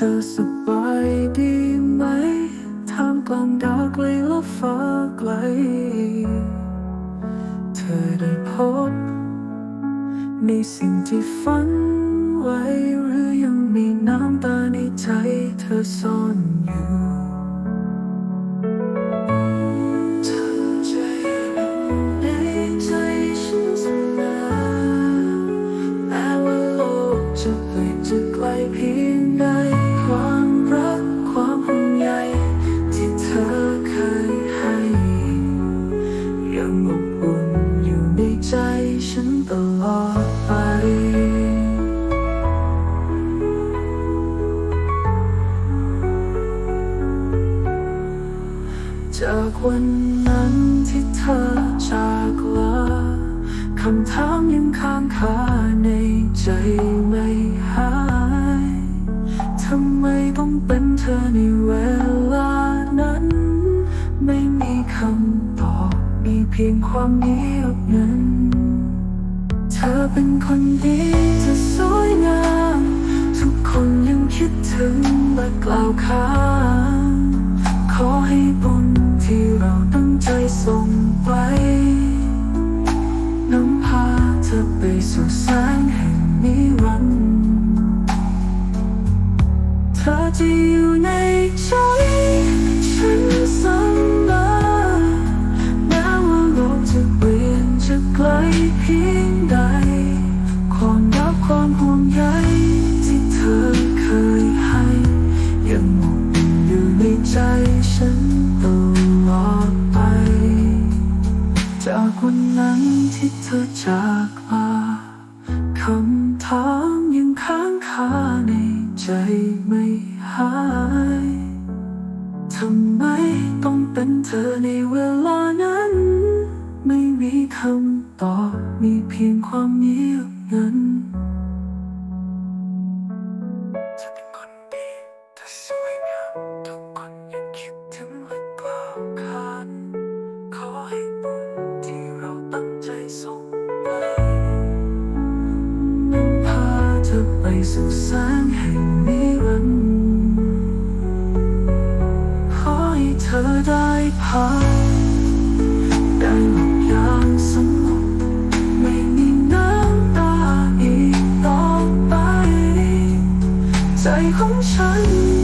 ธอสบายดีไหมท่ามกลางดาวไกลและฟ้าไกล เธอได้พบในสิ่งที่ฝันไว้ หรือยังมีน้ำตาในใจเธอซ่อนอยู่ใจในใจฉันเสมอแม้ว่าโลกจะเปลี่ยน ฉันตลอดไปจากวันนั้นที่เธอจากลาคำถามยังค้างคาในใจไม่หาย ทำไมต้องเป็นเธอในเวลานั้น ไม่มีคำตอบ มีเพียงความเงียบงัน เธอเป็นคนดีเธอสวยงาม ทุกคนยังคิดถึงและกล่าวค้าขอให้บุญที่เราตั้งใจส่งไปนำพาเธอไปสู่แสงแห่งนิรันดร์เธอจะอยู่ในใจฉันเสมอ เธอจากมาคำถามยังค้างคาในใจไม่หายทำไมต้องเป็นเธอในเวลานั้น ไม่มีคำตอบมีเพียงความเงียบงัน อไปสู่แสงแห่งนิรันดร์ขอให้เธอได้พักได้หลับอย่างสงบไม่มีน้ำตาอีกต่อไป ใจของฉัน